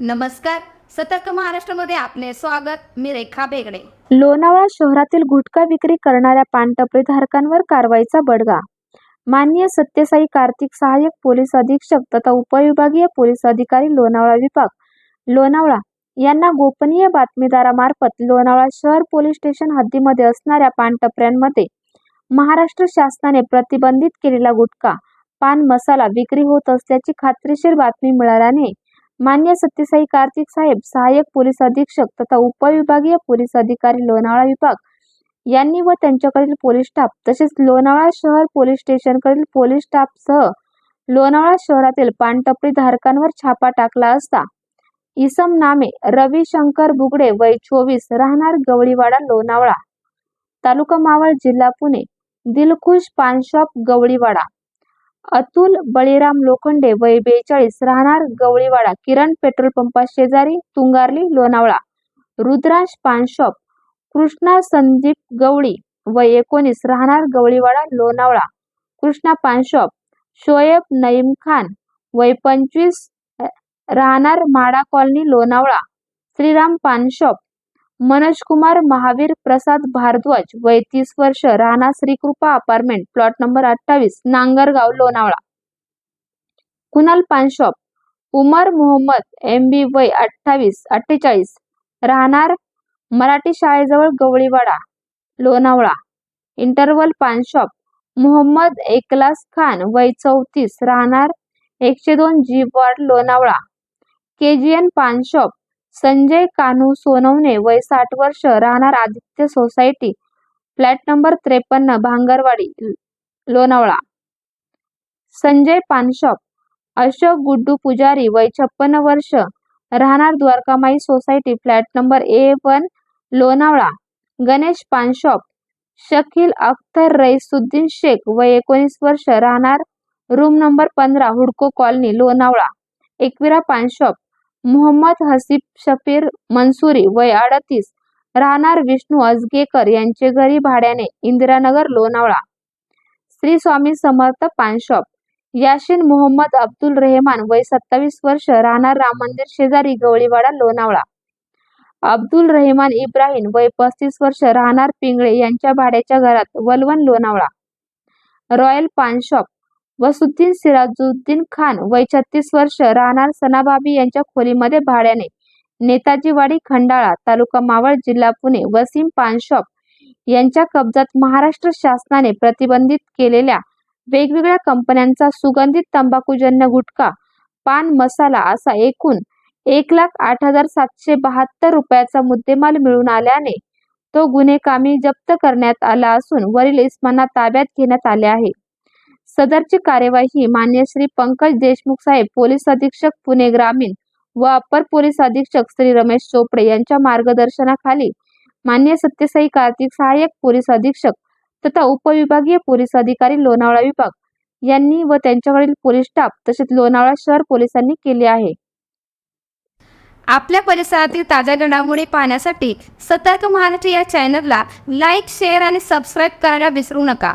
नमस्कार. सतर्क महाराष्ट्रामध्ये आपले स्वागत. मी रेखा बेगडे. लोणावळा शहरातील गुटखा विक्री करणाऱ्या पानटपरी धारकांवर कारवाईचा बडगा. माननीय सत्यसाई कार्तिक सहाय्यक पोलीस अधीक्षक तथा उपविभागीय पोलीस अधिकारी लोणावळा विभाग लोणावळा यांना गोपनीय बातमीदारामार्फत लोणावळा शहर पोलीस स्टेशन हद्दीमध्ये असणाऱ्या पानटपऱ्यांमध्ये महाराष्ट्र शासनाने प्रतिबंधित केलेला गुटखा पान मसाला विक्री होत असल्याची खात्रीशीर बातमी मिळाल्याने मान्य सत्यसाई कार्तिक साहेब सहाय्यक पोलीस अधीक्षक तथा उपविभागीय पोलीस अधिकारी लोणावळा विभाग यांनी व त्यांच्याकडील पोलीस स्टाफ तसेच लोणावळा शहर पोलीस स्टेशनकडील पोलीस स्टाफसह लोणावळा शहरातील पानटपरी धारकांवर छापा टाकला असता इसम नामे रवी शंकर बुगडे वय चोवीस राहणार गवळीवाडा लोणावळा तालुका मावळ जिल्हा पुणे दिलखुश पान शॉप गवळीवाडा. अतुल बळीराम लोखंडे वय बेचाळीस राहणार गवळीवाडा किरण पेट्रोल पंपा शेजारी तुंगारली लोणावळा. रुद्रांश पानशॉप कृष्णा संदीप गवळी वय एकोणीस राहणार गवळीवाडा लोणावळा. कृष्णा पानशॉप शोएब नईम खान वय पंचवीस राहणार माडा कॉलनी लोणावळा. श्रीराम पानशॉप मनोज कुमार महावीर प्रसाद भारद्वाज वय तीस वर्ष राहणार श्रीकृपा अपार्टमेंट प्लॉट नंबर अठ्ठावीस नांगरगाव लोणावळा. कुणाल पानशॉप उमर मोहम्मद एम बी वय अठ्ठावीस अठ्ठेचाळीस. राहणार मराठी शाळेजवळ गवळीवाडा लोणावळा. इंटरवल पानशॉप मोहम्मद एकलास खान वय चौतीस. राहणार एकशे दोन G ward Lonavala. K G N पानशॉप Sanjay Kanhu Sonawane वय साठ वर्ष राहणार आदित्य सोसायटी फ्लॅट नंबर त्रेपन्न भांगरवाडी लोणावळा. संजय पानशॉप. अशोक गुड्डू पुजारी वय छप्पन्न वर्ष राहणार Dwarkamai society flat number A one Lonavala. Ganesh पानशॉप. Shakeel Akhtar Raisuddin Shaikh वय एकोणीस वर्ष राहणार रूम नंबर पंधरा हुडको कॉलनी लोणावळा. एकविरा पानशॉप. मोहम्मद हसीब शफीर मनसुरी वय अडतीस. राहणार विष्णू अजगेकर यांचे घरी भाड्याने इंदिरानगर लोणावळा. श्री स्वामी समर्थ पानशॉप याशीन मोहम्मद अब्दुल रेहमान वय सत्तावीस वर्ष राहणार राम मंदिर शेजारी गवळीवाडा लोणावळा. अब्दुल रेहमान इब्राहिम वय पस्तीस वर्ष राहणार पिंगळे यांच्या भाड्याच्या घरात Valvan Lonavala. Royal Paan shop. वसुद्दीन Sirajuddin Khan वय छत्तीस वर्ष राहणार सनाबाबी यांच्या खोलीमध्ये भाड्याने. नेताजीवाडी खंडाळा तालुका मावळ जिल्हा पुणे वसीम पानशॉप यांच्या कब्जात महाराष्ट्र शासनाने प्रतिबंधित केलेल्या वेगवेगळ्या कंपन्यांचा सुगंधित तंबाखूजन्य गुटखा पान मसाला असा एकूण एक लाख आठ हजार सातशे बहात्तर रुपयाचा मुद्देमाल मिळून आल्याने तो गुन्हेकामी जप्त करण्यात आला असून वरील इस्मांना ताब्यात घेण्यात आले आहे. सदरची कार्यवाही मान्य श्री पंकज देशमुख साहेब पोलीस अधीक्षक पुणे ग्रामीण व अपर पोलीस अधीक्षक श्री रमेश चोपडे यांच्या मार्गदर्शनाखाली मान्य सत्यसाई कार्तिक सहाय्यक पोलीस अधीक्षक तथा उपविभागीय पोलीस अधिकारी लोणावळा विभाग यांनी व त्यांच्याकडील पोलीस स्टाफ तसेच लोणावळा शहर पोलिसांनी केले आहे. आपल्या परिसरातील ताज्या घडामोडी पाहण्यासाठी सतर्क महाराष्ट्र या चॅनलला लाईक शेअर आणि सबस्क्राईब करायला विसरू नका.